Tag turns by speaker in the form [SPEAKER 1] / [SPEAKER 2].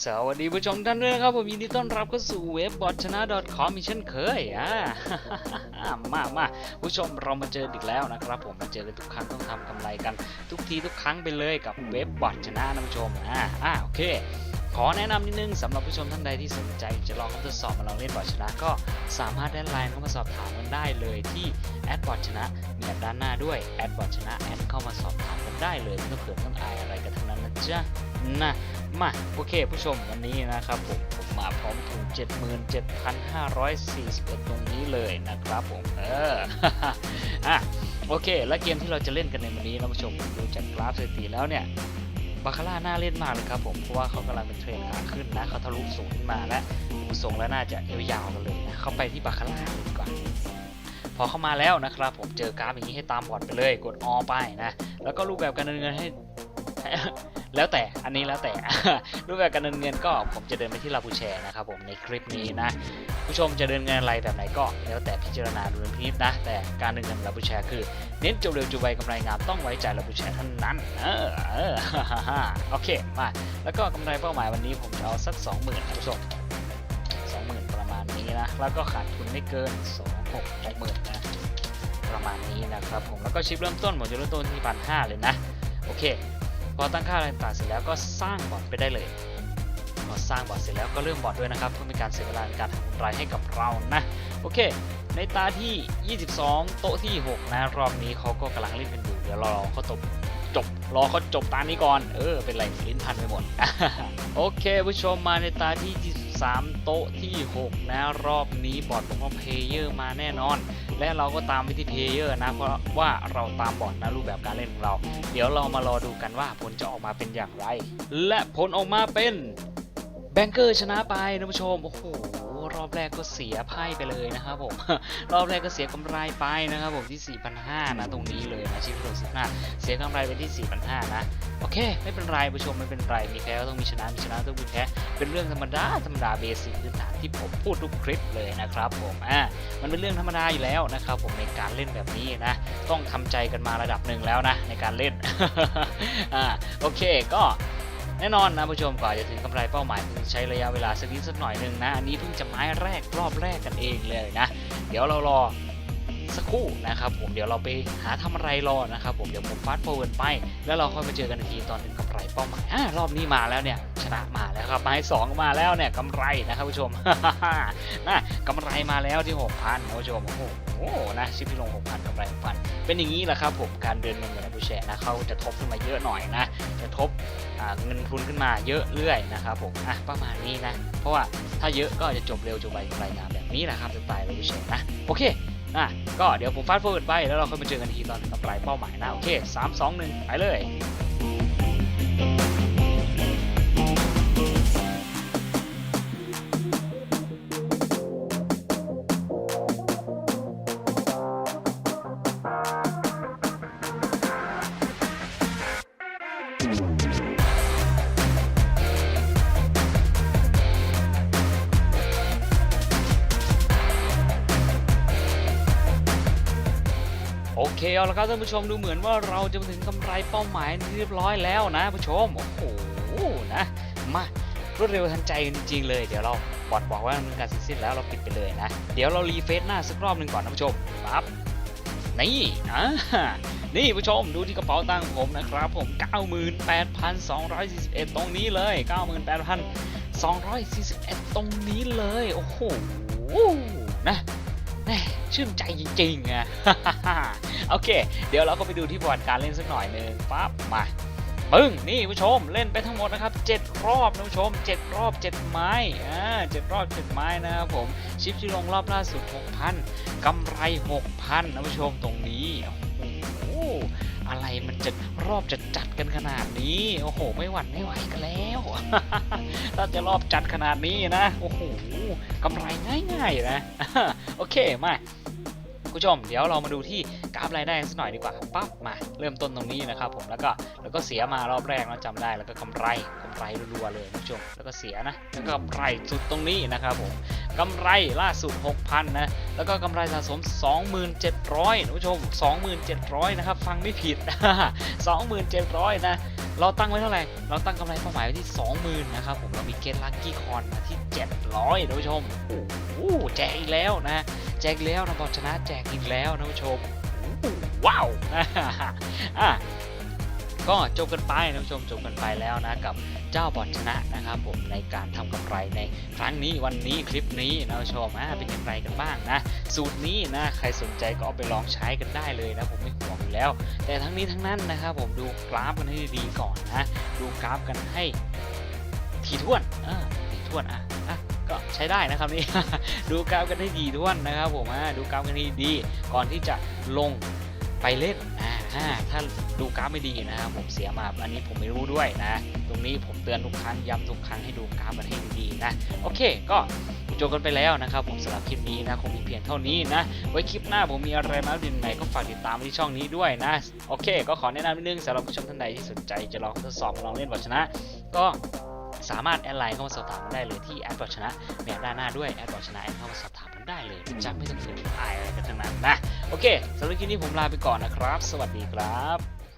[SPEAKER 1] สวัสดีผู้ชมท่านด้วยนะครับ ผมยินดีต้อนรับเข้าสู่เว็บบอทชนะ .com อีกเช่นเคยอ่ามามาผู้ชมเรามาเจออีกแล้วนะครับ ผมมาเจอกันทุกครั้งต้องทำกำไรกัน ทุกทีทุกครั้งไปเลยกับเว็บบอทชนะนะผู้ชมอ่าอ่าโอเคขอแนะนำนิดนึงสำหรับผู้ชมท่านใดที่สนใจจะลองทดสอบมาลองเล่นบอทชนะ ก็สามารถแอดไลน์เข้ามาสอบถามกันได้เลยที่แอดบอทชนะมีดด้านหน้าด้วยแอดบอทชนะแอดเข้ามาสอบถามกันได้เลยไม่ต้องเขินต้องอายอะไรกันทั้งนั้นนะจ๊ะนะ มาโอเคผู้ชมวันนี้นะครับผมผมมาพร้อมทุน77,541 ตรงนี้เลยนะครับผมเอออะโอเค และเกมที่เราจะเล่นกันในวันนี้นะผู้ชมดูจากกราฟสถิติแล้วเนี่ยบาคาร่าน่าเล่นมากเลยครับผมเพราะว่าเขากำลังเป็นเทรนขาขึ้นนะเขาทะลุสูงขึ้นมาแล้วดูทรงแล้วน่าจะยาวๆกันเลยนะเข้าไปที่บาคาร่าดีกว่าพอเข้ามาแล้วนะครับผมเจอกราฟอย่างนี้ให้ตามบอดไปเลยกดออไปนะแล้วก็รูปแบบการเดินเงินให้ แล้วแต่อันนี้แล้วแต่ รูปแบบการเดินเงินก็ผมจะเดินไปที่ลาบูแชร์นะครับผมในคลิปนี้นะ ผู้ชมจะเดินเงินอะไรแบบไหนก็แล้วแต่พิจารณาดูนพินิจนะ แต่การเดินเงินลาบูแชร์คือเน้นจบเร็วจูไวกำไรงามต้องไว้ใจลาบูแชร์เท่านั้นเออเออโอเคมาแล้วก็กำไรเป้าหมายวันนี้ผมจะเอาสัก 20,000นะผู้ชม20,000 ประมาณนี้นะแล้วก็ขาดทุนไม่เกิน 26 6 0 0 0นะประมาณนี้นะครับผมแล้วก็ชิปเริ่มต้นผมจะเริ่มต้นที่พันห้าเลยนะโอเค พอตั้งค่าอะไรต่างๆเสร็จแล้วก็สร้างบอร์ดไปได้เลยพอสร้างบอร์ดเสร็จแล้วก็เริ่มบอร์ดด้วยนะครับเพื่อเป็นการเสียเวลาในการทำกำไรให้กับเรานะโอเค ในตาที่ 22 โต๊ะที่ 6 นะ รอบนี้เขาก็กำลังเล่นกันอยู่เดี๋ยวรอเขาจบจบรอเขาจบตานี้ก่อน เออ เป็นไรลิ้นพันไปหมด โอเคผู้ชมมาในตาที่ 23 โต๊ะที่ 6 นะ รอบนี้บอร์ดบอกว่าเพลเยอร์มาแน่นอน และเราก็ตามวิธีเพเยอร์นะเพราะว่าเราตามบอร์ดนะรูปแบบการเล่นของเรา เดี๋ยวเรามารอดูกันว่าผลจะออกมาเป็นอย่างไร และผลออกมาเป็นแบงเกอร์ชนะไปนะผู้ชมโอ้โห แรกก็เสียไพ่ไปเลยนะครับผม รอบแรกก็เสียกำไรไปนะครับผมที่ 4,500 นะตรงนี้เลยนะชิปโรสิบห้าเสียกำไรไปที่ 4,500 นะ โอเค ไม่เป็นไรผู้ชมไม่เป็นไร มีแพ้ก็ต้องมีชนะ มีชนะต้องมีแพ้ เป็นเรื่องธรรมดา ธรรมดาเบสิกพื้นฐานที่ผมพูดทุกคลิปเลยนะครับผมอ่ามันเป็นเรื่องธรรมดาอยู่แล้วนะครับผมในการเล่นแบบนี้นะ ต้องทำใจกันมาระดับหนึ่งแล้วนะในการเล่นอ่าโอเคก็ แน่นอนนะผู้ชมก่าจะถึงกำไรเป้าหมายคงใช้ระยะเวลาสักนิดสักหน่อยหนึ่งนะ อันนี้เพิ่งจะไม้แรกรอบแรกกันเองเลยนะ เดี๋ยวเรารอสักครู่นะครับผมเดี๋ยวเราไปหาทำอะไรรอนะครับผมเดี๋ยวผมฟาสต์โฟร์เวิร์ดไป แล้วเราค่อยมาเจอกันอีกทีตอนถึงกำไรเป้าหมายอ่ารอบนี้มาแล้วเนี่ย นะมาแล้วครับไม้สองมาแล้วเนี่ยกำไรนะครับผู้ชมนะกำไรมาแล้วที่6,000นะผู้ชมโอ้โหนะชิปที่ลง6,000กำไร6,000เป็นอย่างนี้แหละครับผมการเดินเงินในผู้แชร์นะเขาจะทบขึ้นมาเยอะหน่อยนะจะทบเงินทุนขึ้นมาเยอะเรื่อยนะครับผมอะประมาณนี้นะ เพราะว่าถ้าเยอะก็จะจบเร็วจบไวกำไรงามแบบนี้แหละครับสไตล์เราผู้แชร์นะโอเคนะก็เดี๋ยวผมฟาสต์โฟร์ดไปแล้วเราค่อยมาเจอกันทีตอนกำไรเป้าหมายนะโอเคสามสองหนึ่งไปเลย เคเอาละครับท่านผู้ชมดูเหมือนว่าเราจะมาถึงกำไรเป้าหมายเรียบร้อยแล้วนะผู้ชมโอ้โหนะมารวดเร็วทันใจจริงๆเลยเดี๋ยวเราบอดบอกว่ามันการเสร็จสิ้นแล้วเราปิดไปเลยนะ เดี๋ยวเรารีเฟซหน้าสักรอบหนึ่งก่อนนะผู้ชมปั๊บนี่อ่านี่ผู้ชมดูที่กระเป๋าตังค์ผมนะครับผม 98,241 ตรงนี้เลย 98,241 ตรงนี้เลย โอ้โหนะ แน่ชื่นใจจริงๆอะโอเค เดี๋ยวเราก็ไปดูที่ประวัติการเล่นสักหน่อยหนึ่งปั๊บมาปึ้งนี่ผู้ชมเล่นไปทั้งหมดนะครับ 7 รอบนะผู้ชม 7 รอบ 7 ไม้อ่า7รอบ 7 ไม้นะครับผมชิปที่ลงรอบล่าสุด 6,000กำไร 6,000นะผู้ชมตรงนี้โอ้โห อะไรมันจะรอบจะจัดกันขนาดนี้ โอ้โห ไม่หวั่นไม่ไหวกันแล้วถ้าจะรอบจัดขนาดนี้นะ โอ้โหกำไรง่ายๆนะ โอเค มา ผู้ชมเดี๋ยวเรามาดูที่กราฟรายได้สักหน่อยดีกว่าปั๊บมาเริ่มต้นตรงนี้นะครับผมแล้วก็แล้วก็เสียมารอบแรกเราจำได้แล้วก็กำไรกำไรรัวๆเลยนะผู้ชมแล้วก็เสียนะแล้วก็กำไรสุดตรงนี้นะครับผมกำไรล่าสุด 6,000 นะ แล้วก็กำไรสะสม 2700นะผู้ชม 2700 นะครับ ฟังไม่ผิด 2700 นะ เราตั้งไว้เท่าไหร่ เราตั้งกำไรเป้าหมายไว้ที่ 20,000 นะครับผม เรามีเกณฑ์ลัคกี้คอนมาที่ 700ท่านผู้ชม โอ้โหแจกอีกแล้วนะ แจกอีกแล้วนะบอลชนะแจกอีกแล้วท่านผู้ชม ว้าวอะก็จบกันไปท่านผู้ชมจบกันไปแล้วนะกับเจ้าบอลชนะนะครับ ผมในการทำกำไรในครั้งนี้วันนี้คลิปนี้นะท่านผู้ชมอะเป็นอย่างไรกันบ้างนะ สูตรนี้นะใครสนใจก็เอาไปลองใช้กันได้เลยนะผมไม่ห่วงอยู่แล้ว แต่ทั้งนี้ทั้งนั้นนะครับผมดูกราฟกันให้ดีๆก่อนนะดูกราฟกันให้ถี่ถ้วนอ่าถี่ถ้วนอะอะ ก็ใช้ได้นะครับนี่ ดูกราฟกันให้ดีถ้วนนะครับผมดูกราฟกันให้ดีก่อนที่จะลงไปเล่นนะอ่าถ้าดูกราฟไม่ดีนะครับผมเสียมาอันนี้ผมไม่รู้ด้วยนะ ตรงนี้ผมเตือนทุกครั้งย้ำทุกครั้งให้ดูกราฟมันให้ดีนะ โอเคก็จบกันไปแล้วนะครับ ผมสำหรับคลิปนี้นะคงมีเพียงเท่านี้นะ ไว้คลิปหน้าผมมีอะไรมาดินไหนก็ฝากติดตามที่ช่องนี้ด้วยนะ โอเค ก็ขอแนะนำนิดนึงสำหรับผู้ชมท่านใดที่สนใจจะลองทดสอบลองเล่นบอชนะ ก็ สามารถแอดไลน์เข้ามาสอบถามกันได้เลยที่แอดบอลชนะแมด้านหน้าด้วยแอดบอลชนะแอดเข้ามาสอบถามกันได้เลยจะไม่ต้องเสียเวลาอะไรกันทั้งนั้นนะโอเคสำหรับคลิปนี้ผมลาไปก่อนนะครับ สวัสดีครับ